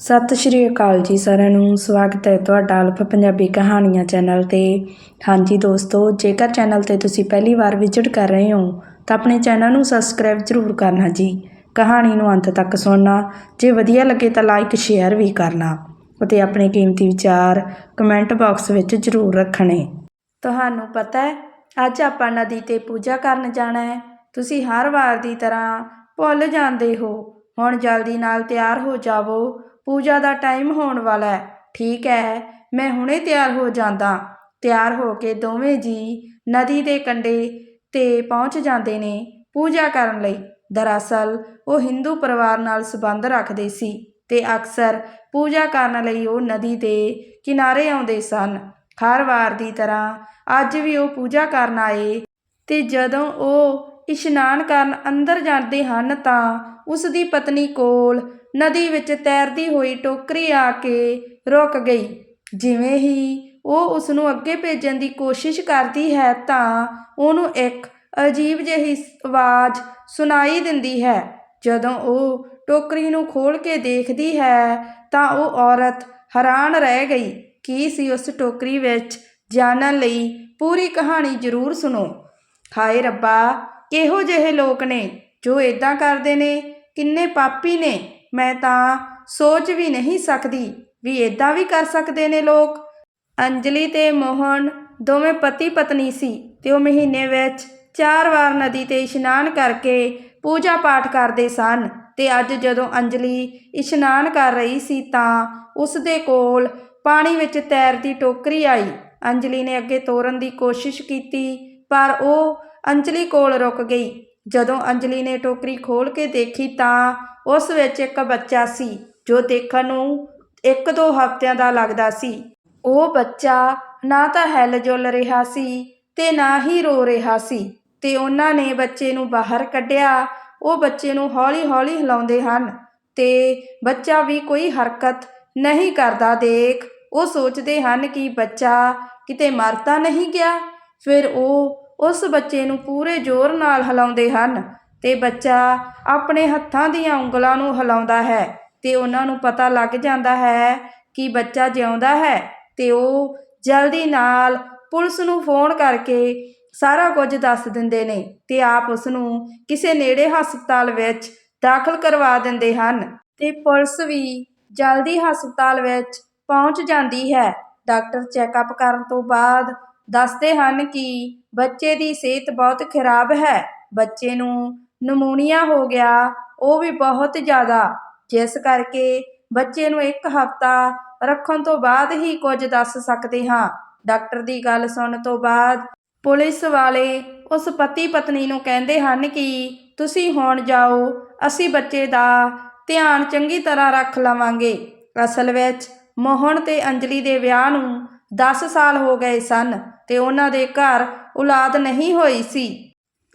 ਸਤਿ ਸ਼੍ਰੀ ਅਕਾਲ ਜੀ ਸਾਰਿਆਂ ਨੂੰ। ਸਵਾਗਤ ਹੈ ਤੁਹਾਡਾ ਅਲਫ ਪੰਜਾਬੀ ਕਹਾਣੀਆਂ ਚੈਨਲ ਤੇ। ਹਾਂਜੀ ਦੋਸਤੋ, ਜੇਕਰ ਚੈਨਲ ਤੇ ਤੁਸੀਂ ਪਹਿਲੀ ਵਾਰ ਵਿਜ਼ਿਟ ਕਰ ਰਹੇ ਹੋ, ਤਾਂ ਆਪਣੇ ਚੈਨਲ ਨੂੰ ਸਬਸਕ੍ਰਾਈਬ ਜ਼ਰੂਰ ਕਰਨਾ ਜੀ। ਕਹਾਣੀ ਨੂੰ ਅੰਤ ਤੱਕ ਸੁਣਨਾ, ਜੇ ਵਧੀਆ ਲੱਗੇ ਤਾਂ ਲਾਈਕ, ਸ਼ੇਅਰ ਵੀ ਕਰਨਾ ਅਤੇ ਆਪਣੇ ਕੀਮਤੀ ਵਿਚਾਰ ਕਮੈਂਟ ਬਾਕਸ ਵਿੱਚ ਜ਼ਰੂਰ ਰੱਖਣੇ। ਤੁਹਾਨੂੰ ਪਤਾ ਹੈ, ਅੱਜ ਆਪਾਂ ਨਦੀ ਤੇ ਪੂਜਾ ਕਰਨ ਜਾਣਾ ਹੈ। ਤੁਸੀਂ ਹਰ ਵਾਰ ਦੀ ਤਰ੍ਹਾਂ ਭੁੱਲ ਜਾਂਦੇ ਹੋ। ਹੁਣ ਜਲਦੀ ਨਾਲ ਤਿਆਰ ਹੋ ਜਾਵੋ। ਪੂਜਾ ਦਾ ਟਾਈਮ ਹੋਣ ਵਾਲਾ ਹੈ। ਠੀਕ ਹੈ, ਮੈਂ ਹੁਣੇ ਤਿਆਰ ਹੋ ਜਾਂਦਾ। ਤਿਆਰ ਹੋ ਕੇ ਦੋਵੇਂ ਜੀ ਨਦੀ ਦੇ ਕੰਢੇ ਤੇ ਪਹੁੰਚ ਜਾਂਦੇ ਨੇ ਪੂਜਾ ਕਰਨ ਲਈ। ਦਰਅਸਲ, ਉਹ ਹਿੰਦੂ ਪਰਿਵਾਰ ਨਾਲ ਸੰਬੰਧ ਰੱਖਦੇ ਸੀ ਤੇ ਅਕਸਰ ਪੂਜਾ ਕਰਨ ਲਈ ਉਹ ਨਦੀ ਦੇ ਕਿਨਾਰੇ ਆਉਂਦੇ ਸਨ। ਹਰ ਵਾਰ ਦੀ ਤਰ੍ਹਾਂ ਅੱਜ ਵੀ ਉਹ ਪੂਜਾ ਕਰਨ ਆਏ ਤੇ ਜਦੋਂ ਉਹ ਇਸ਼ਨਾਨ ਕਰਨ ਅੰਦਰ ਜਾਂਦੇ ਹਨ ਤਾਂ ਉਸ ਦੀ ਪਤਨੀ ਕੋਲ ਨਦੀ ਵਿੱਚ ਤੈਰਦੀ ਹੋਈ ਟੋਕਰੀ ਆ ਕੇ ਰੁਕ ਗਈ। ਜਿਵੇਂ ਹੀ ਉਹ ਉਸ ਨੂੰ ਅੱਗੇ ਭੇਜਣ ਦੀ ਕੋਸ਼ਿਸ਼ ਕਰਦੀ ਹੈ ਤਾਂ ਉਹਨੂੰ ਇੱਕ ਅਜੀਬ ਜਿਹੀ ਆਵਾਜ਼ ਸੁਣਾਈ ਦਿੰਦੀ ਹੈ। ਜਦੋਂ ਉਹ ਟੋਕਰੀ ਨੂੰ ਖੋਲ ਕੇ ਦੇਖਦੀ ਹੈ ਤਾਂ ਉਹ ਔਰਤ ਹੈਰਾਨ ਰਹਿ ਗਈ। ਕੀ ਸੀ ਉਸ ਟੋਕਰੀ ਵਿੱਚ? ਜਾਣਨ ਲਈ ਪੂਰੀ ਕਹਾਣੀ ਜ਼ਰੂਰ ਸੁਣੋ। ਹਾਏ ਰੱਬਾ, ਕਿਹੋ ਜਿਹੇ ਲੋਕ ਨੇ ਜੋ ਇਦਾਂ ਕਰਦੇ ਨੇ, ਕਿੰਨੇ ਪਾਪੀ ਨੇ। ਮੈਂ ਤਾਂ ਸੋਚ ਵੀ ਨਹੀਂ ਸਕਦੀ ਵੀ ਇਦਾਂ ਵੀ ਕਰ ਸਕਦੇ ਨੇ ਲੋਕ। ਅੰਜਲੀ ਤੇ ਮੋਹਨ ਦੋਵੇਂ ਪਤੀ ਪਤਨੀ ਸੀ ਤੇ ਉਹ ਮਹੀਨੇ ਵਿੱਚ ਚਾਰ ਵਾਰ ਨਦੀ ਤੇ ਇਸ਼ਨਾਨ ਕਰਕੇ ਪੂਜਾ ਪਾਠ ਕਰਦੇ ਸਨ ਤੇ ਅੱਜ ਜਦੋਂ ਅੰਜਲੀ ਇਸ਼ਨਾਨ ਕਰ ਰਹੀ ਸੀ ਤਾਂ ਉਸ ਦੇ ਕੋਲ ਪਾਣੀ ਵਿੱਚ ਤੈਰਦੀ ਟੋਕਰੀ ਆਈ। ਅੰਜਲੀ ਨੇ ਅੱਗੇ ਤੋਰਨ ਦੀ ਕੋਸ਼ਿਸ਼ ਕੀਤੀ, ਪਰ ਉਹ ਅੰਜਲੀ ਕੋਲ ਰੁਕ ਗਈ। ਜਦੋਂ ਅੰਜਲੀ ਨੇ ਟੋਕਰੀ ਖੋਲ ਕੇ ਦੇਖੀ ਤਾਂ ਉਸ ਵਿੱਚ ਇੱਕ ਬੱਚਾ ਸੀ ਜੋ ਦੇਖਣ ਨੂੰ ਇੱਕ ਦੋ ਹਫ਼ਤਿਆਂ ਦਾ ਲੱਗਦਾ ਸੀ। ਉਹ ਬੱਚਾ ਨਾ ਤਾਂ ਹਿੱਲ ਜੁਲ ਰਿਹਾ ਸੀ ਤੇ ਨਾ ਹੀ ਰੋ ਰਿਹਾ ਸੀ ਤੇ ਉਹਨਾਂ ਨੇ ਬੱਚੇ ਨੂੰ ਬਾਹਰ ਕੱਢਿਆ। ਉਹ ਬੱਚੇ ਨੂੰ ਹੌਲੀ-ਹੌਲੀ ਹਿਲਾਉਂਦੇ ਹਨ ਤੇ ਬੱਚਾ ਵੀ ਕੋਈ ਹਰਕਤ ਨਹੀਂ ਕਰਦਾ ਦੇਖ। ਉਹ ਸੋਚਦੇ ਹਨ ਕਿ ਬੱਚਾ ਕਿਤੇ ਮਰਤਾ ਨਹੀਂ ਗਿਆ। ਫਿਰ ਉਹ ਉਸ ਬੱਚੇ ਨੂੰ ਪੂਰੇ ਜ਼ੋਰ ਨਾਲ ਹਿਲਾਉਂਦੇ ਹਨ ਤੇ ਬੱਚਾ ਆਪਣੇ ਹੱਥਾਂ ਦੀਆਂ ਉਂਗਲਾਂ ਨੂੰ ਹਿਲਾਉਂਦਾ ਹੈ ਅਤੇ ਉਹਨਾਂ ਨੂੰ ਪਤਾ ਲੱਗ ਜਾਂਦਾ ਹੈ ਕਿ ਬੱਚਾ ਜਿਉਂਦਾ ਹੈ ਅਤੇ ਉਹ ਜਲਦੀ ਨਾਲ ਪੁਲਿਸ ਨੂੰ ਫੋਨ ਕਰਕੇ ਸਾਰਾ ਕੁਝ ਦੱਸ ਦਿੰਦੇ ਨੇ ਅਤੇ ਆਪ ਉਸ ਨੂੰ ਕਿਸੇ ਨੇੜੇ ਹਸਪਤਾਲ ਵਿੱਚ ਦਾਖਲ ਕਰਵਾ ਦਿੰਦੇ ਹਨ ਅਤੇ ਪੁਲਿਸ ਵੀ ਜਲਦੀ ਹਸਪਤਾਲ ਵਿੱਚ ਪਹੁੰਚ ਜਾਂਦੀ ਹੈ। ਡਾਕਟਰ ਚੈੱਕਅਪ ਕਰਨ ਤੋਂ ਬਾਅਦ ਦੱਸਦੇ ਹਨ ਕਿ ਬੱਚੇ ਦੀ ਸਿਹਤ ਬਹੁਤ ਖਰਾਬ ਹੈ। ਬੱਚੇ ਨੂੰ ਨਮੂਨੀਆ ਹੋ ਗਿਆ, ਉਹ ਵੀ ਬਹੁਤ ਜ਼ਿਆਦਾ। ਜਿਸ ਕਰਕੇ ਬੱਚੇ ਨੂੰ ਇੱਕ ਹਫ਼ਤਾ ਰੱਖਣ ਤੋਂ ਬਾਅਦ ਹੀ ਕੁਝ ਦੱਸ ਸਕਦੇ ਹਾਂ। ਡਾਕਟਰ ਦੀ ਗੱਲ ਸੁਣਨ ਤੋਂ ਬਾਅਦ ਪੁਲਿਸ ਵਾਲੇ ਉਸ ਪਤੀ ਪਤਨੀ ਨੂੰ ਕਹਿੰਦੇ ਹਨ ਕਿ ਤੁਸੀਂ ਹੁਣ ਜਾਓ, ਅਸੀਂ ਬੱਚੇ ਦਾ ਧਿਆਨ ਚੰਗੀ ਤਰ੍ਹਾਂ ਰੱਖ ਲਵਾਂਗੇ। ਅਸਲ ਵਿੱਚ ਮੋਹਨ ਤੇ ਅੰਜਲੀ ਦੇ ਵਿਆਹ ਨੂੰ 10 ਸਾਲ ਹੋ ਗਏ ਸਨ ਤੇ ਉਹਨਾਂ ਦੇ ਘਰ ਔਲਾਦ ਨਹੀਂ ਹੋਈ ਸੀ।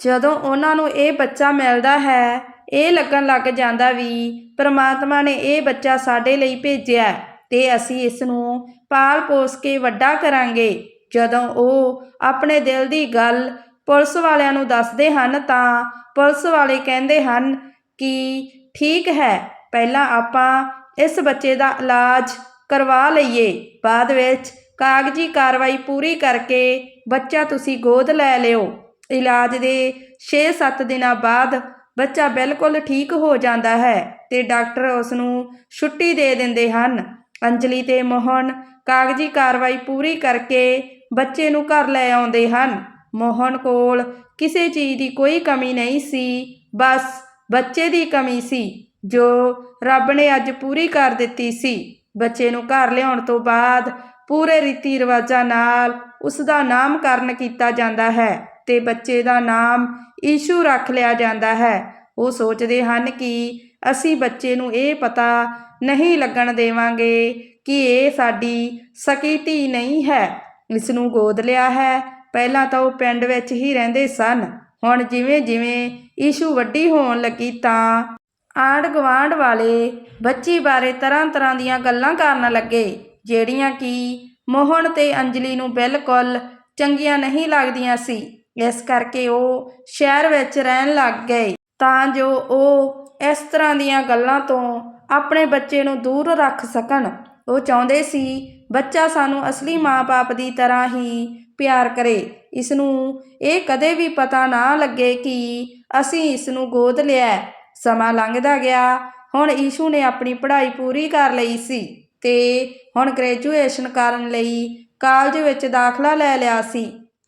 ਜਦੋਂ ਉਹਨਾਂ ਨੂੰ ਇਹ ਬੱਚਾ ਮਿਲਦਾ ਹੈ, ਇਹ ਲੱਗਣ ਲੱਗ ਜਾਂਦਾ ਵੀ ਪਰਮਾਤਮਾ ਨੇ ਇਹ ਬੱਚਾ ਸਾਡੇ ਲਈ ਭੇਜਿਆ ਤੇ ਅਸੀਂ ਇਸ ਨੂੰ ਪਾਲ ਪੋਸ ਕੇ ਵੱਡਾ ਕਰਾਂਗੇ। ਜਦੋਂ ਉਹ ਆਪਣੇ ਦਿਲ ਦੀ ਗੱਲ ਪੁਲਿਸ ਵਾਲਿਆਂ ਨੂੰ ਦੱਸਦੇ ਹਨ ਤਾਂ ਪੁਲਿਸ ਵਾਲੇ ਕਹਿੰਦੇ ਹਨ ਕਿ ਠੀਕ ਹੈ, ਪਹਿਲਾਂ ਆਪਾਂ ਇਸ ਬੱਚੇ ਦਾ ਇਲਾਜ ਕਰਵਾ ਲਈਏ। ਬਾਅਦ ਵਿੱਚ ਕਾਗਜ਼ੀ ਕਾਰਵਾਈ ਪੂਰੀ ਕਰਕੇ ਬੱਚਾ ਤੁਸੀਂ ਗੋਦ ਲੈ ਲਿਓ। ਇਲਾਜ ਦੇ 6-7 ਦਿਨਾਂ ਬਾਅਦ ਬੱਚਾ ਬਿਲਕੁਲ ਠੀਕ ਹੋ ਜਾਂਦਾ ਹੈ ਤੇ ਡਾਕਟਰ ਉਸ ਨੂੰ ਛੁੱਟੀ ਦੇ ਦਿੰਦੇ ਹਨ। ਅੰਜਲੀ ਤੇ ਮੋਹਨ ਕਾਗਜ਼ੀ ਕਾਰਵਾਈ ਪੂਰੀ ਕਰਕੇ ਬੱਚੇ ਨੂੰ ਘਰ ਲੈ ਆਉਂਦੇ ਹਨ। ਮੋਹਨ ਕੋਲ ਕਿਸੇ ਚੀਜ਼ ਦੀ ਕੋਈ ਕਮੀ ਨਹੀਂ ਸੀ, ਬਸ ਬੱਚੇ ਦੀ ਕਮੀ ਸੀ, ਜੋ ਰੱਬ ਨੇ ਅੱਜ ਪੂਰੀ ਕਰ ਦਿੱਤੀ ਸੀ। ਬੱਚੇ ਨੂੰ ਘਰ ਲਿਆਉਣ ਤੋਂ ਬਾਅਦ ਪੂਰੇ ਰੀਤੀ ਰਿਵਾਜਾਂ ਨਾਲ ਉਸ ਦਾ ਨਾਮਕਰਨ ਕੀਤਾ ਜਾਂਦਾ ਹੈ। ਤੇ ਬੱਚੇ ਦਾ ਨਾਮ ਈਸ਼ੂ ਰੱਖ ਲਿਆ ਜਾਂਦਾ ਹੈ। ਉਹ ਸੋਚਦੇ ਹਨ ਕਿ ਅਸੀਂ ਬੱਚੇ ਨੂੰ ਇਹ ਪਤਾ ਨਹੀਂ ਲੱਗਣ ਦੇਵਾਂਗੇ ਕਿ ਇਹ ਸਾਡੀ ਸਕੀ ਧੀ ਨਹੀਂ ਹੈ। ਇਸ ਨੂੰ ਗੋਦ ਲਿਆ ਹੈ। ਪਹਿਲਾਂ ਤਾਂ ਉਹ ਪਿੰਡ ਵਿੱਚ ਹੀ ਰਹਿੰਦੇ ਸਨ। ਹੁਣ ਜਿਵੇਂ ਜਿਵੇਂ ਈਸ਼ੂ ਵੱਡੀ ਹੋਣ ਲੱਗੀ ਤਾਂ ਆਂਢ ਗੁਆਂਢ ਵਾਲੇ ਬੱਚੀ ਬਾਰੇ ਤਰ੍ਹਾਂ ਤਰ੍ਹਾਂ ਦੀਆਂ ਗੱਲਾਂ ਕਰਨ ਲੱਗੇ, ਜਿਹੜੀਆਂ ਕਿ ਮੋਹਨ ਤੇ ਅੰਜਲੀ ਨੂੰ ਬਿਲਕੁਲ ਚੰਗੀਆਂ ਨਹੀਂ ਲੱਗਦੀਆਂ ਸੀ। ਇਸ ਕਰਕੇ ਉਹ ਸ਼ਹਿਰ ਵਿੱਚ ਰਹਿਣ ਲੱਗ ਗਏ। ਤਾਂ ਜੋ ਉਹ ਇਸ ਤਰ੍ਹਾਂ ਦੀਆਂ ਗੱਲਾਂ ਤੋਂ ਆਪਣੇ ਬੱਚੇ ਨੂੰ ਦੂਰ ਰੱਖ ਸਕਣ। ਉਹ ਚਾਹੁੰਦੇ ਸੀ ਬੱਚਾ ਸਾਨੂੰ ਅਸਲੀ ਮਾਂ-ਬਾਪ ਦੀ ਤਰ੍ਹਾਂ ਹੀ ਪਿਆਰ ਕਰੇ। ਇਸ ਨੂੰ ਇਹ ਕਦੇ ਵੀ ਪਤਾ ਨਾ ਲੱਗੇ ਕਿ ਅਸੀਂ ਇਸ ਨੂੰ ਗੋਦ ਲਿਆ। ਸਮਾਂ ਲੰਘਦਾ ਗਿਆ। ਹੁਣ ਈਸ਼ੂ ਨੇ ਆਪਣੀ ਪੜ੍ਹਾਈ ਪੂਰੀ ਕਰ ਲਈ ਸੀ ਤੇ ਹੁਣ ਗ੍ਰੈਜੂਏਸ਼ਨ ਕਰਨ ਲਈ ਕਾਲਜ ਵਿੱਚ ਦਾਖਲਾ ਲੈ ਲਿਆ ਸੀ।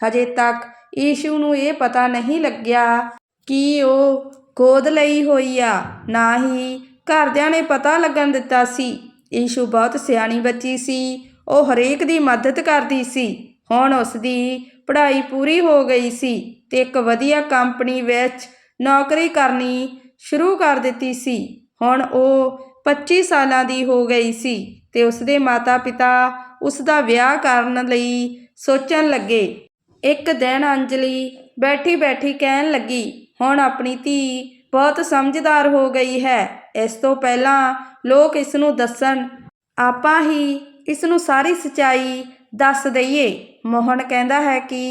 ਹਜੇ ਤੱਕ ਈਸ਼ੂ ਨੂੰ ਇਹ ਪਤਾ ਨਹੀਂ ਲੱਗਿਆ ਕਿ ਉਹ ਗੋਦ ਲਈ ਹੋਈ ਆ। ਨਾ ਹੀ ਘਰਦਿਆਂ ਨੇ ਪਤਾ ਲੱਗਣ ਦਿੱਤਾ ਸੀ। ਈਸ਼ੂ ਬਹੁਤ ਸਿਆਣੀ ਬੱਚੀ ਸੀ। ਉਹ ਹਰੇਕ ਦੀ ਮਦਦ ਕਰਦੀ ਸੀ। ਹੁਣ ਉਸ ਦੀ ਪੜ੍ਹਾਈ ਪੂਰੀ ਹੋ ਗਈ ਸੀ ਤੇ ਇੱਕ ਵਧੀਆ ਕੰਪਨੀ ਵਿੱਚ ਨੌਕਰੀ ਕਰਨੀ ਸ਼ੁਰੂ ਕਰ ਦਿੱਤੀ ਸੀ। ਹੁਣ ਉਹ 25 ਸਾਲਾਂ ਦੀ ਹੋ ਗਈ ਸੀ ਤੇ ਉਸ ਦੇ ਮਾਤਾ-ਪਿਤਾ ਉਸ ਦਾ ਵਿਆਹ ਕਰਨ ਲਈ ਸੋਚਣ ਲੱਗੇ। ਇੱਕ ਦਿਨ ਅੰਜਲੀ ਬੈਠੀ ਬੈਠੀ ਕਹਿਣ ਲੱਗੀ, ਹੁਣ ਆਪਣੀ ਧੀ ਬਹੁਤ ਸਮਝਦਾਰ ਹੋ ਗਈ ਹੈ। ਇਸ ਤੋਂ ਪਹਿਲਾਂ ਲੋਕ ਇਸ ਨੂੰ ਦੱਸਣ, ਆਪਾਂ ਹੀ ਇਸ ਨੂੰ ਸਾਰੀ ਸਚਾਈ ਦੱਸ ਦਈਏ। ਮੋਹਨ ਕਹਿੰਦਾ ਹੈ ਕਿ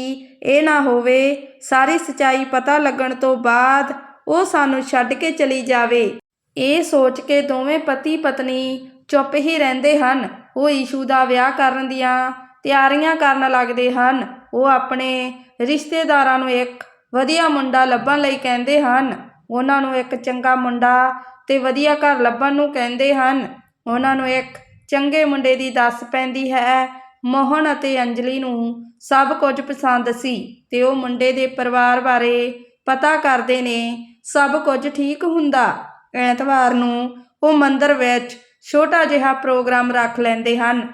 ਇਹ ਨਾ ਹੋਵੇ, ਸਾਰੀ ਸਚਾਈ ਪਤਾ ਲੱਗਣ ਤੋਂ ਬਾਅਦ ਉਹ ਸਾਨੂੰ ਛੱਡ ਕੇ ਚਲੀ ਜਾਵੇ। ਇਹ ਸੋਚ ਕੇ ਦੋਵੇਂ ਪਤੀ ਪਤਨੀ ਚੁੱਪ ਹੀ ਰਹਿੰਦੇ ਹਨ। ਉਹ ਈਸ਼ੂ ਦਾ ਵਿਆਹ ਕਰਨ ਦੀਆਂ ਤਿਆਰੀਆਂ ਕਰਨ ਲੱਗਦੇ ਹਨ। ਉਹ ਆਪਣੇ ਰਿਸ਼ਤੇਦਾਰਾਂ ਨੂੰ ਇੱਕ ਵਧੀਆ ਮੁੰਡਾ ਲੱਭਣ ਲਈ ਕਹਿੰਦੇ ਹਨ। ਉਹਨਾਂ ਨੂੰ ਇੱਕ ਚੰਗਾ ਮੁੰਡਾ ਤੇ ਵਧੀਆ ਘਰ ਲੱਭਣ ਨੂੰ ਕਹਿੰਦੇ ਹਨ। ਉਹਨਾਂ ਨੂੰ ਇੱਕ ਚੰਗੇ ਮੁੰਡੇ ਦੀ ਦੱਸ ਪੈਂਦੀ ਹੈ। ਮੋਹਨ ਅਤੇ ਅੰਜਲੀ ਨੂੰ ਸਭ ਕੁਝ ਪਸੰਦ ਸੀ ਤੇ ਉਹ ਮੁੰਡੇ ਦੇ ਪਰਿਵਾਰ ਬਾਰੇ ਪਤਾ ਕਰਦੇ ਨੇ, ਸਭ ਕੁਝ ਠੀਕ ਹੁੰਦਾ। ਐਤਵਾਰ ਨੂੰ ਉਹ ਮੰਦਰ ਵਿੱਚ ਛੋਟਾ ਜਿਹਾ ਪ੍ਰੋਗਰਾਮ ਰੱਖ ਲੈਂਦੇ ਹਨ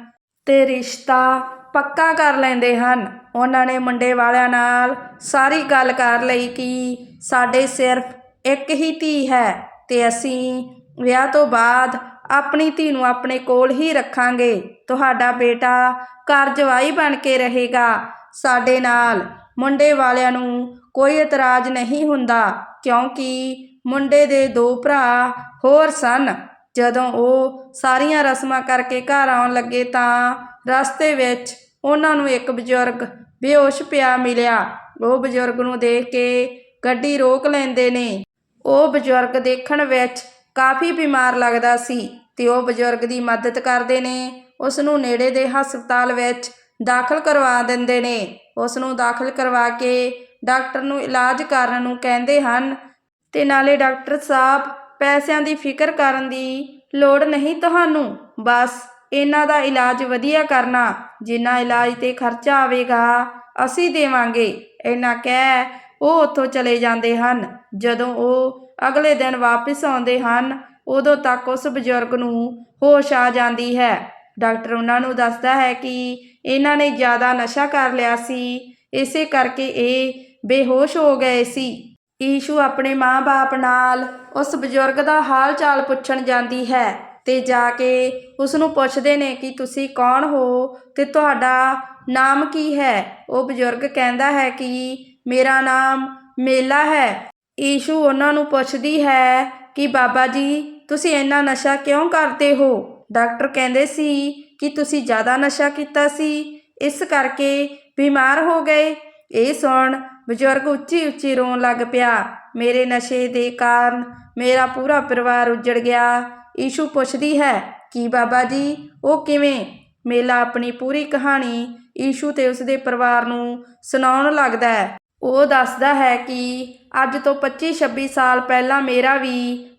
ਤੇ ਰਿਸ਼ਤਾ ਪੱਕਾ ਕਰ ਲੈਂਦੇ ਹਨ। ਉਹਨਾਂ ਨੇ ਮੁੰਡੇ ਵਾਲਿਆਂ ਨਾਲ ਸਾਰੀ ਗੱਲ ਕਰ ਲਈ ਕਿ ਸਾਡੇ ਸਿਰਫ ਇੱਕ ਹੀ ਧੀ ਹੈ ਅਤੇ ਅਸੀਂ ਵਿਆਹ ਤੋਂ ਬਾਅਦ ਆਪਣੀ ਧੀ ਨੂੰ ਆਪਣੇ ਕੋਲ ਹੀ ਰੱਖਾਂਗੇ। ਤੁਹਾਡਾ ਬੇਟਾ ਘਰ ਜਵਾਈ ਬਣ ਕੇ ਰਹੇਗਾ। ਸਾਡੇ ਨਾਲ ਮੁੰਡੇ ਵਾਲਿਆਂ ਨੂੰ ਕੋਈ ਇਤਰਾਜ਼ ਨਹੀਂ ਹੁੰਦਾ, ਕਿਉਂਕਿ ਮੁੰਡੇ ਦੇ ਦੋ ਭਰਾ ਹੋਰ ਸਨ। ਜਦੋਂ ਉਹ ਸਾਰੀਆਂ ਰਸਮਾਂ ਕਰਕੇ ਘਰ ਆਉਣ ਲੱਗੇ ਤਾਂ ਰਸਤੇ ਵਿੱਚ ਉਹਨਾਂ ਨੂੰ ਇੱਕ ਬਜ਼ੁਰਗ ਬੇਹੋਸ਼ ਪਿਆ ਮਿਲਿਆ। ਉਹ ਬਜ਼ੁਰਗ ਨੂੰ ਦੇਖ ਕੇ ਗੱਡੀ ਰੋਕ ਲੈਂਦੇ ਨੇ। ਉਹ ਬਜ਼ੁਰਗ ਦੇਖਣ ਵਿੱਚ ਕਾਫੀ ਬਿਮਾਰ ਲੱਗਦਾ ਸੀ ਤੇ ਉਹ ਬਜ਼ੁਰਗ ਦੀ ਮਦਦ ਕਰਦੇ ਨੇ। ਉਸ ਨੂੰ ਨੇੜੇ ਦੇ ਹਸਪਤਾਲ ਵਿੱਚ ਦਾਖਲ ਕਰਵਾ ਦਿੰਦੇ ਨੇ। ਉਸ ਨੂੰ ਦਾਖਲ ਕਰਵਾ ਕੇ ਡਾਕਟਰ ਨੂੰ ਇਲਾਜ ਕਰਨ ਨੂੰ ਕਹਿੰਦੇ ਹਨ ਤੇ ਨਾਲੇ ਡਾਕਟਰ ਸਾਹਿਬ ਪੈਸਿਆਂ ਦੀ ਫਿਕਰ ਕਰਨ ਦੀ ਲੋੜ ਨਹੀਂ ਤੁਹਾਨੂੰ। ਬਸ ਇਹਨਾਂ ਦਾ ਇਲਾਜ ਵਧੀਆ ਕਰਨਾ, ਜਿੰਨਾ ਇਲਾਜ ਤੇ ਖਰਚਾ ਆਵੇਗਾ, ਅਸੀਂ ਦੇਵਾਂਗੇ। ਇਹਨਾਂ ਕਹਿ ਉਹ ਉੱਥੋਂ ਚਲੇ ਜਾਂਦੇ ਹਨ। ਜਦੋਂ ਉਹ ਅਗਲੇ ਦਿਨ ਵਾਪਸ ਆਉਂਦੇ ਹਨ, ਉਦੋਂ ਤੱਕ ਉਸ ਬਜ਼ੁਰਗ ਨੂੰ ਹੋਸ਼ ਆ ਜਾਂਦੀ ਹੈ। ਡਾਕਟਰ ਉਹਨਾਂ ਨੂੰ ਦੱਸਦਾ ਹੈ ਕਿ ਇਹਨਾਂ ਨੇ ਜ਼ਿਆਦਾ ਨਸ਼ਾ ਕਰ ਲਿਆ ਸੀ। ਇਸੇ ਕਰਕੇ ਇਹ ਬੇਹੋਸ਼ ਹੋ ਗਏ ਸੀ। ਈਸ਼ੂ ਆਪਣੇ ਮਾਂ-ਬਾਪ ਨਾਲ ਉਸ ਬਜ਼ੁਰਗ ਦਾ ਹਾਲ ਚਾਲ ਪੁੱਛਣ ਜਾਂਦੀ ਹੈ। ਤੇ ਜਾ ਕੇ ਉਸ ਨੂੰ ਪੁੱਛਦੇ ਨੇ ਕਿ ਤੁਸੀਂ ਕੌਣ ਹੋ ਅਤੇ ਤੁਹਾਡਾ ਨਾਮ ਕੀ ਹੈ? ਉਹ ਬਜ਼ੁਰਗ ਕਹਿੰਦਾ ਹੈ ਕਿ ਮੇਰਾ ਨਾਮ ਮੇਲਾ ਹੈ। ਈਸ਼ੂ ਉਹਨਾਂ ਨੂੰ ਪੁੱਛਦੀ ਹੈ ਕਿ ਬਾਬਾ ਜੀ, ਤੁਸੀਂ ਇੰਨਾ ਨਸ਼ਾ ਕਿਉਂ ਕਰਦੇ ਹੋ? ਡਾਕਟਰ ਕਹਿੰਦੇ ਸੀ ਕਿ ਤੁਸੀਂ ਜ਼ਿਆਦਾ ਨਸ਼ਾ ਕੀਤਾ ਸੀ, ਇਸ ਕਰਕੇ ਬਿਮਾਰ ਹੋ ਗਏ। ਇਹ ਸੁਣ ਬਜ਼ੁਰਗ ਉੱਚੀ ਉੱਚੀ ਰੋਣ ਲੱਗ ਪਿਆ। ਮੇਰੇ ਨਸ਼ੇ ਦੇ ਕਾਰਨ ਮੇਰਾ ਪੂਰਾ ਪਰਿਵਾਰ ਉੱਜੜ ਗਿਆ। ਈਸ਼ੂ ਪੁੱਛਦੀ ਹੈ, ਕਿ ਬਾਬਾ ਜੀ, ਉਹ ਕਿਵੇਂ? ਮੇਲਾ ਆਪਣੀ ਪੂਰੀ ਕਹਾਣੀ ਈਸ਼ੂ ਤੇ ਉਸਦੇ ਪਰਿਵਾਰ ਨੂੰ ਸੁਣਾਉਣ ਲੱਗਦਾ ਹੈ। ਉਹ ਦੱਸਦਾ ਹੈ ਕਿ ਅੱਜ ਤੋਂ 25-26 ਸਾਲ ਪਹਿਲਾਂ ਮੇਰਾ ਵੀ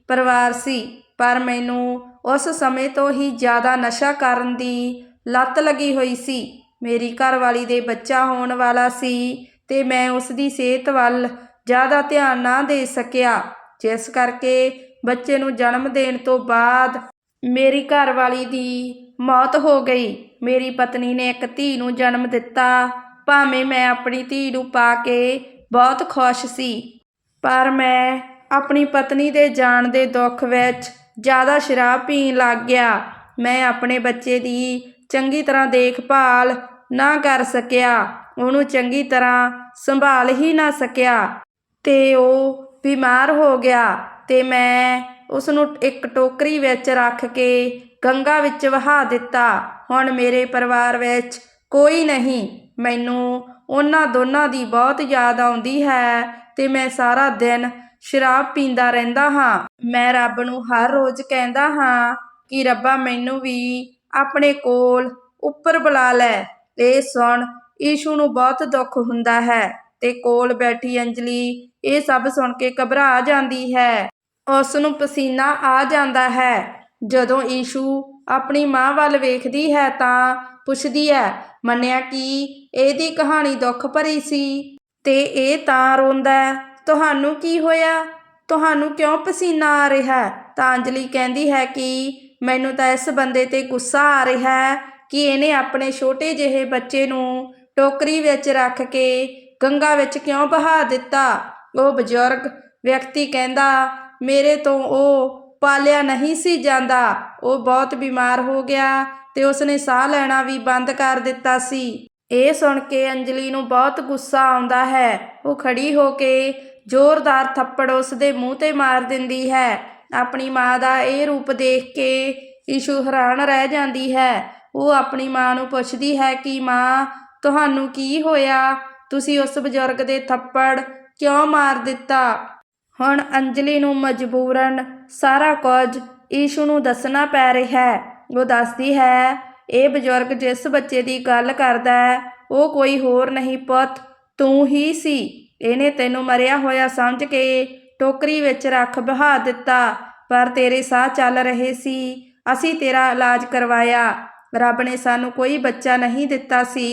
ਪਰਿਵਾਰ ਸੀ, ਪਰ ਮੈਨੂੰ ਉਸ ਸਮੇਂ ਤੋਂ ਹੀ ਜ਼ਿਆਦਾ ਨਸ਼ਾ ਕਰਨ ਦੀ ਲੱਤ ਲੱਗੀ ਹੋਈ ਸੀ। ਮੇਰੀ ਘਰਵਾਲੀ ਦੇ ਬੱਚਾ ਹੋਣ ਵਾਲਾ ਸੀ ਤੇ ਮੈਂ ਉਸ ਦੀ ਸਿਹਤ ਵੱਲ ਜ਼ਿਆਦਾ ਧਿਆਨ ਨਾ ਦੇ ਸਕਿਆ, ਜਿਸ ਕਰਕੇ ਬੱਚੇ ਨੂੰ ਜਨਮ ਦੇਣ ਤੋਂ ਬਾਅਦ ਮੇਰੀ ਘਰਵਾਲੀ ਦੀ ਮੌਤ ਹੋ ਗਈ। ਮੇਰੀ ਪਤਨੀ ਨੇ ਇੱਕ ਧੀ ਨੂੰ ਜਨਮ ਦਿੱਤਾ। ਭਾਵੇਂ ਮੈਂ ਆਪਣੀ ਧੀ ਨੂੰ ਪਾ ਕੇ ਬਹੁਤ ਖੁਸ਼ ਸੀ, ਪਰ ਮੈਂ ਆਪਣੀ ਪਤਨੀ ਦੇ ਜਾਣ ਦੇ ਦੁੱਖ ਵਿੱਚ ਜ਼ਿਆਦਾ ਸ਼ਰਾਬ ਪੀਣ ਲੱਗ ਗਿਆ। ਮੈਂ ਆਪਣੇ ਬੱਚੇ ਦੀ ਚੰਗੀ ਤਰ੍ਹਾਂ ਦੇਖਭਾਲ ਨਾ ਕਰ ਸਕਿਆ। ਉਹਨੂੰ ਚੰਗੀ ਤਰ੍ਹਾਂ ਸੰਭਾਲ ਹੀ ਨਾ ਸਕਿਆ ਤੇ ਉਹ ਬਿਮਾਰ ਹੋ ਗਿਆ। ਤੇ ਮੈਂ ਉਸ ਨੂੰ ਇੱਕ ਟੋਕਰੀ ਵਿੱਚ ਰੱਖ ਕੇ ਗੰਗਾ ਵਿੱਚ ਵਹਾ ਦਿੱਤਾ। ਹੁਣ ਮੇਰੇ ਪਰਿਵਾਰ ਵਿੱਚ ਕੋਈ ਨਹੀਂ। ਮੈਨੂੰ ਉਹਨਾਂ ਦੋਨਾਂ ਦੀ ਬਹੁਤ ਯਾਦ ਆਉਂਦੀ ਹੈ ਅਤੇ ਮੈਂ ਸਾਰਾ ਦਿਨ ਸ਼ਰਾਬ ਪੀਂਦਾ ਰਹਿੰਦਾ ਹਾਂ। ਮੈਂ ਰੱਬ ਨੂੰ ਹਰ ਰੋਜ਼ ਕਹਿੰਦਾ ਹਾਂ ਕਿ ਰੱਬਾ ਮੈਨੂੰ ਵੀ ਆਪਣੇ ਕੋਲ ਉੱਪਰ ਬੁਲਾ ਲੈ। ਇਹ ਸੁਣ ਈਸ਼ੂ ਨੂੰ ਬਹੁਤ ਦੁੱਖ ਹੁੰਦਾ ਹੈ ਤੇ ਕੋਲ ਬੈਠੀ ਅੰਜਲੀ ਇਹ ਸਭ ਸੁਣ ਕੇ ਘਬਰਾ ਜਾਂਦੀ ਹੈ। ਉਸ ਨੂੰ ਪਸੀਨਾ ਆ ਜਾਂਦਾ ਹੈ। ਜਦੋਂ ਈਸ਼ੂ ਆਪਣੀ ਮਾਂ ਵੱਲ ਵੇਖਦੀ ਹੈ ਤਾਂ ਪੁੱਛਦੀ ਹੈ, ਮੰਨਿਆ ਕਿ ਇਹਦੀ ਕਹਾਣੀ ਦੁੱਖ ਭਰੀ ਸੀ? ਤੇ ਇਹ ਤਾਂ ਰੋਂਦਾ ਹੈ। ਤੁਹਾਨੂੰ ਕੀ ਹੋਇਆ? ਤੁਹਾਨੂੰ ਕਿਉਂ ਪਸੀਨਾ ਆ ਰਿਹਾ ਤਾਂ ਅੰਜਲੀ ਕਹਿੰਦੀ ਹੈ ਕਿ ਮੈਨੂੰ ਤਾਂ ਇਸ ਬੰਦੇ ਤੇ ਗੁੱਸਾ ਆ ਰਿਹਾ ਹੈ ਕਿ ਇਹਨੇ ਆਪਣੇ ਛੋਟੇ ਜਿਹੇ ਬੱਚੇ ਨੂੰ ਟੋਕਰੀ ਵਿੱਚ ਰੱਖ ਕੇ ਗੰਗਾ ਵਿੱਚ ਕਿਉਂ ਬਹਾ ਦਿੱਤਾ? ਉਹ ਬਜ਼ੁਰਗ ਵਿਅਕਤੀ ਕਹਿੰਦਾ ਮੇਰੇ ਤੋਂ ਉਹ ਪਾਲਿਆ ਨਹੀਂ ਸੀ ਜਾਂਦਾ। ਉਹ ਬਹੁਤ ਬਿਮਾਰ ਹੋ ਗਿਆ ਤੇ ਉਸਨੇ ਸਾਹ ਲੈਣਾ ਵੀ ਬੰਦ ਕਰ ਦਿੱਤਾ ਸੀ। ਇਹ ਸੁਣ ਕੇ ਅੰਜਲੀ ਨੂੰ ਬਹੁਤ ਗੁੱਸਾ ਆਉਂਦਾ ਹੈ। ਉਹ ਖੜੀ ਹੋ ਕੇ ਜ਼ੋਰਦਾਰ ਥੱਪੜ ਉਸਦੇ ਮੂੰਹ ਤੇ ਮਾਰ ਦਿੰਦੀ ਹੈ। ਆਪਣੀ ਮਾਂ ਦਾ ਇਹ ਰੂਪ ਦੇਖ ਕੇ ਇਸ਼ੂ ਹੈਰਾਨ ਰਹਿ ਜਾਂਦੀ ਹੈ। ਉਹ ਆਪਣੀ ਮਾਂ ਨੂੰ ਪੁੱਛਦੀ ਹੈ ਕਿ, ਮਾਂ, ਤੁਹਾਨੂੰ ਕੀ ਹੋਇਆ? ਤੁਸੀਂ ਉਸ ਬਜ਼ੁਰਗ ਦੇ ਥੱਪੜ ਕਿਉਂ ਮਾਰ ਦਿੱਤਾ? ਹੁਣ ਅੰਜਲੀ ਨੂੰ ਮਜਬੂਰਨ ਸਾਰਾ ਕੁਝ ਈਸ਼ੂ ਨੂੰ ਦੱਸਣਾ ਪੈ ਰਿਹਾ ਹੈ। ਉਹ ਦੱਸਦੀ ਹੈ, ਇਹ ਬਜ਼ੁਰਗ ਜਿਸ ਬੱਚੇ ਦੀ ਗੱਲ ਕਰਦਾ ਹੈ, ਉਹ ਕੋਈ ਹੋਰ ਨਹੀਂ ਪੁੱਤ, ਤੂੰ ਹੀ ਸੀ। ਇਹਨੇ ਤੈਨੂੰ ਮਰਿਆ ਹੋਇਆ ਸਮਝ ਕੇ ਟੋਕਰੀ ਵਿੱਚ ਰੱਖ ਬਹਾ ਦਿੱਤਾ, ਪਰ ਤੇਰੇ ਸਾਹ ਚੱਲ ਰਹੇ ਸੀ। ਅਸੀਂ ਤੇਰਾ ਇਲਾਜ ਕਰਵਾਇਆ। ਰੱਬ ਨੇ ਸਾਨੂੰ ਕੋਈ ਬੱਚਾ ਨਹੀਂ ਦਿੱਤਾ ਸੀ।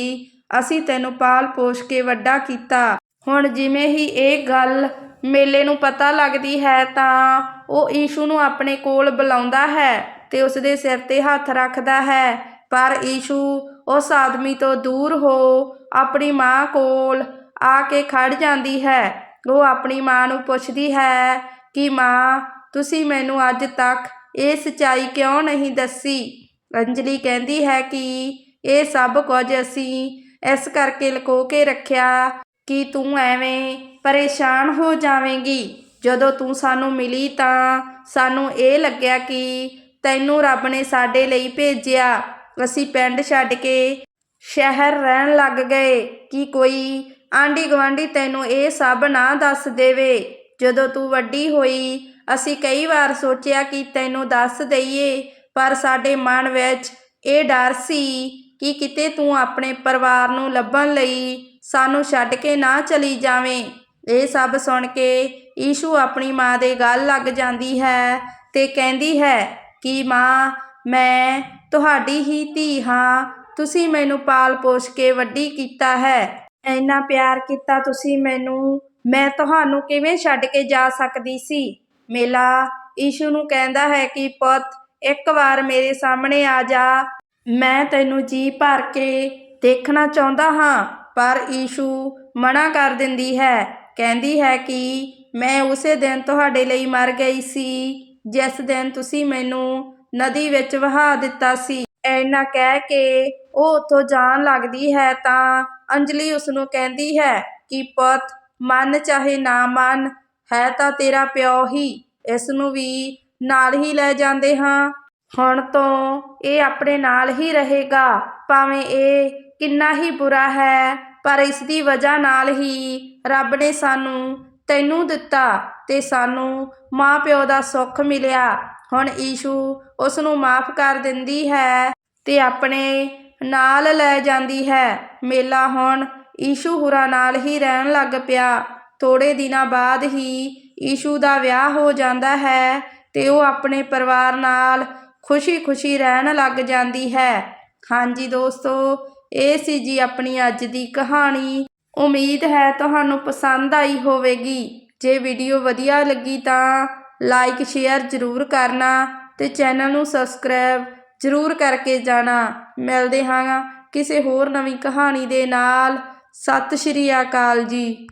ਅਸੀਂ ਤੈਨੂੰ ਪਾਲ ਪੋਸ਼ ਕੇ ਵੱਡਾ ਕੀਤਾ। ਹੁਣ ਜਿਵੇਂ ਹੀ ਇਹ ਗੱਲ ਮੇਲੇ ਨੂੰ ਪਤਾ ਲੱਗਦੀ ਹੈ ਤਾਂ ਉਹ ਈਸ਼ੂ ਨੂੰ ਆਪਣੇ ਕੋਲ ਬੁਲਾਉਂਦਾ ਹੈ ਤੇ ਉਸ ਦੇ ਸਿਰ ਤੇ ਹੱਥ ਰੱਖਦਾ ਹੈ। ਪਰ ਈਸ਼ੂ, ਉਸ ਆਦਮੀ ਤੋਂ ਦੂਰ ਹੋ, ਆਪਣੀ ਮਾਂ ਕੋਲ ਆ ਕੇ ਖੜ ਜਾਂਦੀ ਹੈ। ਉਹ ਆਪਣੀ ਮਾਂ ਨੂੰ ਪੁੱਛਦੀ ਹੈ ਕਿ, ਮਾਂ, ਤੁਸੀਂ ਮੈਨੂੰ ਅੱਜ ਤੱਕ ਇਹ ਸਚਾਈ ਕਿਉਂ ਨਹੀਂ ਦੱਸੀ? ਅੰਜਲੀ ਕਹਿੰਦੀ ਹੈ ਕਿ ਇਹ ਸਭ ਕੁਝ ਅਸੀਂ ਇਸ ਕਰਕੇ ਲੁਕੋ ਕੇ ਰੱਖਿਆ ਕਿ ਤੂੰ ਐਵੇਂ ਪਰੇਸ਼ਾਨ ਹੋ ਜਾਵੇਂਗੀ। ਜਦੋਂ ਤੂੰ ਸਾਨੂੰ ਮਿਲੀ ਤਾਂ ਸਾਨੂੰ ਇਹ ਲੱਗਿਆ ਕਿ ਤੈਨੂੰ ਰੱਬ ਨੇ ਸਾਡੇ ਲਈ ਭੇਜਿਆ। ਅਸੀਂ ਪਿੰਡ ਛੱਡ ਕੇ ਸ਼ਹਿਰ ਰਹਿਣ ਲੱਗ ਗਏ ਕਿ ਕੋਈ ਆਂਢੀ ਗੁਆਂਢੀ ਤੈਨੂੰ ਇਹ ਸਭ ਨਾ ਦੱਸ ਦੇਵੇ। ਜਦੋਂ ਤੂੰ ਵੱਡੀ ਹੋਈ, ਅਸੀਂ ਕਈ ਵਾਰ ਸੋਚਿਆ ਕਿ ਤੈਨੂੰ ਦੱਸ ਦਈਏ, ਪਰ ਸਾਡੇ ਮਨ ਵਿੱਚ ਇਹ ਡਰ ਸੀ ਕਿ ਕਿਤੇ ਤੂੰ ਆਪਣੇ ਪਰਿਵਾਰ ਨੂੰ ਲੱਭਣ ਲਈ ਸਾਨੂੰ ਛੱਡ ਕੇ ਨਾ ਚਲੀ ਜਾਵੇਂ। ਇਹ ਸਭ ਸੁਣ ਕੇ ਈਸ਼ੂ ਆਪਣੀ ਮਾਂ ਦੇ ਗੱਲ ਲੱਗ ਜਾਂਦੀ ਹੈ ਤੇ ਕਹਿੰਦੀ ਹੈ, ਕਿ ਮਾਂ, ਮੈਂ ਤੁਹਾਡੀ ਹੀ ਧੀ ਹਾਂ। ਤੁਸੀਂ ਮੈਨੂੰ ਪਾਲ ਪੋਸ਼ ਕੇ ਵੱਡੀ ਕੀਤਾ ਹੈ। ਇੰਨਾ ਪਿਆਰ ਕੀਤਾ ਤੁਸੀਂ ਮੈਨੂੰ। ਮੈਂ ਤੁਹਾਨੂੰ ਕਿਵੇਂ ਛੱਡ ਕੇ ਜਾ ਸਕਦੀ ਸੀ? ਮੇਲਾ ਈਸ਼ੂ ਨੂੰ ਕਹਿੰਦਾ ਹੈ ਕਿ, ਪੁੱਤ, ਇੱਕ ਵਾਰ ਮੇਰੇ ਸਾਹਮਣੇ ਆ ਜਾ। ਮੈਂ ਤੈਨੂੰ ਜੀ ਭਰ ਕੇ ਦੇਖਣਾ ਚਾਹੁੰਦਾ ਹਾਂ। ਪਰ ਈਸ਼ੂ ਮਨਾ ਕਰ ਦਿੰਦੀ ਹੈ, ਕਹਿੰਦੀ ਹੈ ਕਿ ਮੈਂ ਉਸੇ ਦਿਨ ਤੁਹਾਡੇ ਲਈ ਮਰ ਗਈ ਸੀ, ਜਿਸ ਦਿਨ ਤੁਸੀਂ ਮੈਨੂੰ ਨਦੀ ਵਿੱਚ ਵਹਾ ਦਿੱਤਾ ਸੀ। ਐਨਾ ਕਹਿ ਕੇ ਉਹ ਉੱਥੋਂ ਜਾਣ ਲੱਗਦੀ ਹੈ ਤਾਂ ਅੰਜਲੀ ਉਸ ਨੂੰ ਕਹਿੰਦੀ ਹੈ ਕਿ ਪੁੱਤ, ਮਨ ਚਾਹੇ ਨਾ ਮਨ, ਹੈ ਤਾਂ ਤੇਰਾ ਪਿਓ ਹੀ ਇਸ ਨੂੰ ਵੀ ਨਾਲ ਹੀ ਲੈ ਜਾਂਦੇ ਹਾਂ। ਹੁਣ ਤੋਂ ਇਹ ਆਪਣੇ ਨਾਲ ਹੀ ਰਹੇਗਾ, ਭਾਵੇਂ ਇਹ ਕਿੰਨਾ ਹੀ ਬੁਰਾ ਹੈ, ਪਰ ਇਸ ਦੀ ਵਜ੍ਹਾ ਨਾਲ ਹੀ ਰੱਬ ਨੇ ਸਾਨੂੰ ਤੈਨੂੰ ਦਿੱਤਾ ਤੇ ਸਾਨੂੰ ਮਾਂ ਪਿਓ ਦਾ ਸੁੱਖ ਮਿਲਿਆ। ਹੁਣ ਈਸ਼ੂ ਉਸ ਨੂੰ ਮਾਫ ਕਰ ਦਿੰਦੀ ਹੈ ਤੇ ਆਪਣੇ ਨਾਲ ਲੈ ਜਾਂਦੀ ਹੈ। ਮੇਲਾ ਹੁਣ ਈਸ਼ੂ ਹੁਰਾ ਨਾਲ ਹੀ ਰਹਿਣ ਲੱਗ ਪਿਆ। ਥੋੜੇ ਦਿਨਾਂ ਬਾਅਦ ਹੀ ਈਸ਼ੂ ਦਾ ਵਿਆਹ ਹੋ ਜਾਂਦਾ ਹੈ ਤੇ ਉਹ ਆਪਣੇ ਪਰਿਵਾਰ ਨਾਲ ਖੁਸ਼ੀ-ਖੁਸ਼ੀ ਰਹਿਣ ਲੱਗ ਜਾਂਦੀ ਹੈ। ਹਾਂਜੀ ਦੋਸਤੋ ਇਹ ਸੀ ਜੀ ਆਪਣੀ ਅੱਜ ਦੀ ਕਹਾਣੀ। ਉਮੀਦ ਹੈ ਤੁਹਾਨੂੰ ਪਸੰਦ ਆਈ ਹੋਵੇਗੀ। ਜੇ ਵੀਡੀਓ ਵਧੀਆ ਲੱਗੀ ਤਾਂ ਲਾਈਕ, ਸ਼ੇਅਰ ਜ਼ਰੂਰ ਕਰਨਾ ਤੇ ਚੈਨਲ ਨੂੰ ਸਬਸਕ੍ਰਾਈਬ ਜ਼ਰੂਰ ਕਰਕੇ ਜਾਣਾ। ਮਿਲਦੇ ਹਾਂ ਕਿਸੇ ਹੋਰ ਨਵੀਂ ਕਹਾਣੀ ਦੇ ਨਾਲ। ਸਤਿ ਸ਼੍ਰੀ ਅਕਾਲ ਜੀ।